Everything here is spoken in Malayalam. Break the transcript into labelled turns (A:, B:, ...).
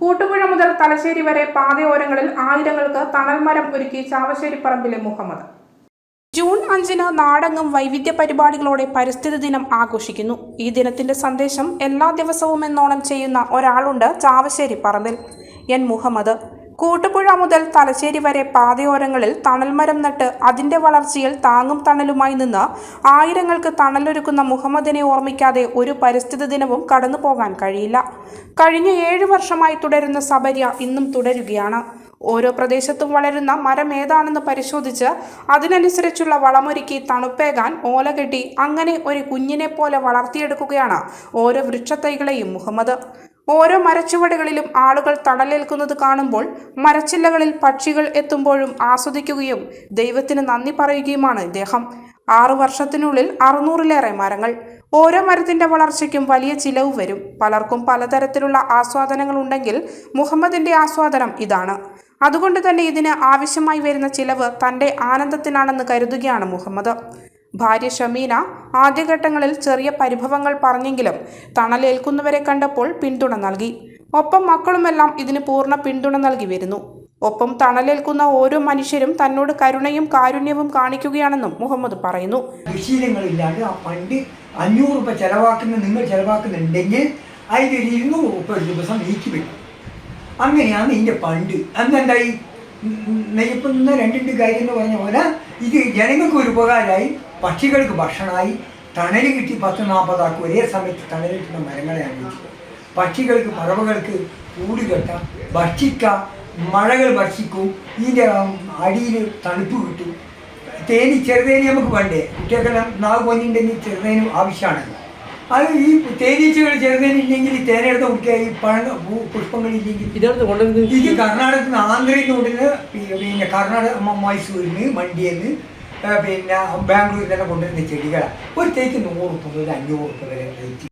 A: കൂട്ടുപുഴ മുതൽ തലശ്ശേരി വരെ പാതയോരങ്ങളിൽ ആയിരങ്ങൾക്ക് തണൽമരം ഒരുക്കി ചാവശ്ശേരി പറമ്പിലെ മുഹമ്മദ്. ജൂൺ അഞ്ചിന് നാടെങ്ങും വൈവിധ്യ പരിപാടികളോടെ പരിസ്ഥിതി ദിനം ആഘോഷിക്കുന്നു. ഈ ദിനത്തിന്റെ സന്ദേശം എല്ലാ ദിവസവും എന്നോണം ചെയ്യുന്ന ഒരാളുണ്ട് ചാവശ്ശേരി പറമ്പിൽ എൻ മുഹമ്മദ്. കൂട്ടുപുഴ മുതൽ തലശ്ശേരി വരെ പാതയോരങ്ങളിൽ തണൽമരം നട്ട് അതിന്റെ വളർച്ചയിൽ താങ്ങും തണലുമായി നിന്ന് ആയിരങ്ങൾക്ക് തണലൊരുക്കുന്ന മുഹമ്മദിനെ ഓർമ്മിക്കാതെ ഒരു പരിസ്ഥിതി ദിനവും കടന്നു പോകാൻ കഴിയില്ല. കഴിഞ്ഞ ഏഴ് വർഷമായി തുടരുന്ന സബര്യ ഇന്നും തുടരുകയാണ്. ഓരോ പ്രദേശത്തും വളരുന്ന മരം ഏതാണെന്ന് പരിശോധിച്ച് അതിനനുസരിച്ചുള്ള വളമൊരുക്കി തണുപ്പേകാൻ ഓലകെട്ടി അങ്ങനെ ഒരു കുഞ്ഞിനെ പോലെ വളർത്തിയെടുക്കുകയാണ് ഓരോ വൃക്ഷത്തൈകളെയും മുഹമ്മദ്. ഓരോ മരച്ചുവടുകളിലും ആളുകൾ തണലേൽക്കുന്നത് കാണുമ്പോൾ മരച്ചില്ലകളിൽ പക്ഷികൾ എത്തുമ്പോഴും ആസ്വദിക്കുകയും ദൈവത്തിന് നന്ദി പറയുകയുമാണ് ഇദ്ദേഹം. ആറു വർഷത്തിനുള്ളിൽ അറുന്നൂറിലേറെ മരങ്ങൾ. ഓരോ മരത്തിന്റെ വളർച്ചയ്ക്കും വലിയ ചിലവ് വരും. പലർക്കും പലതരത്തിലുള്ള ആസ്വാദനങ്ങൾ ഉണ്ടെങ്കിൽ മുഹമ്മദിന്റെ ആസ്വാദനം ഇതാണ്. അതുകൊണ്ട് തന്നെ ഇതിന് ആവശ്യമായി വരുന്ന ചിലവ് തന്റെ ആനന്ദത്തിനാണെന്ന് കരുതുകയാണ് മുഹമ്മദ്. ഭാര്യ ഷമീന ആദ്യഘട്ടങ്ങളിൽ ചെറിയ പരിഭവങ്ങൾ പറഞ്ഞെങ്കിലും തണലേൽക്കുന്നവരെ കണ്ടപ്പോൾ പിന്തുണ നൽകി. ഒപ്പം മക്കളുമെല്ലാം ഇതിന് പൂർണ പിന്തുണ നൽകി വരുന്നു. ഒപ്പം തണലേൽക്കുന്ന ഓരോ മനുഷ്യരും തന്നോട് കരുണയും കാരുണ്യവും കാണിക്കുകയാണെന്നും മുഹമ്മദ് പറയുന്നു.
B: ശീലങ്ങളില്ലാതെ ആ ഫണ്ട് അഞ്ഞൂറ് രൂപ ചെലവാക്കുന്ന നിങ്ങൾ ചെലവാക്കുന്നുണ്ടെങ്കിൽ അതിലൊരു ഇരുന്നൂറ് രൂപ ഒരു ദിവസം നീക്കി വെക്കും. അങ്ങനെയാണ് ഇതിന്റെ ഫണ്ട്. അന്നെന്തായി നെയ്യപ്പം നിന്ന് രണ്ടിന്റെ കാര്യം എന്ന് പറഞ്ഞ പോലെ ഇത് ജനങ്ങൾക്ക് ഒരു ഉപകാരമായി. പക്ഷികൾക്ക് ഭക്ഷണമായി. തണൽ കിട്ടി പത്ത് നാൽപ്പതാക്കും ഒരേ സമയത്ത് തണൽ കിട്ടുന്ന മരങ്ങളെയാണ് പക്ഷികൾക്ക് പറവകൾക്ക് കൂട് കെട്ടാം. ഭക്ഷിക്കാം. മഴകൾ ഭക്ഷിക്കും. ഇതിന്റെ അടിയിൽ തണുപ്പ് കിട്ടും. തേനി ചെറുതേനി നമുക്ക് വേണ്ടേ? കുട്ടികൾക്കെല്ലാം നാവ് കൊഞ്ഞിണ്ടെങ്കിൽ ചെറുതേനും ആവശ്യമാണല്ലോ. അത് ഈ തേനീച്ചകൾ ചെറുതേനില്ലെങ്കിൽ ഈ തേനെടുത്ത് കുടിക്കുക ഈ പഴ പുഷ്പങ്ങളില്ലെങ്കിൽ.
C: ഇതെടുത്ത് കൊണ്ടുവരുന്നത്
B: ഇത് കർണാടകത്തിൽ നിന്ന് ആന്ധ്രയിൽ നിന്ന് പിന്നെ കർണാടക മൈസൂരിൽ നിന്ന് മണ്ടിയിൽ നിന്ന് പിന്നെ ബാംഗ്ലൂരിൽ തന്നെ കൊണ്ടുവരുന്ന ചെടികളാണ്. ഒരു തേക്ക് നൂറ് മുതൽ അഞ്ഞൂറ് രൂപ വരെ റേറ്റ്.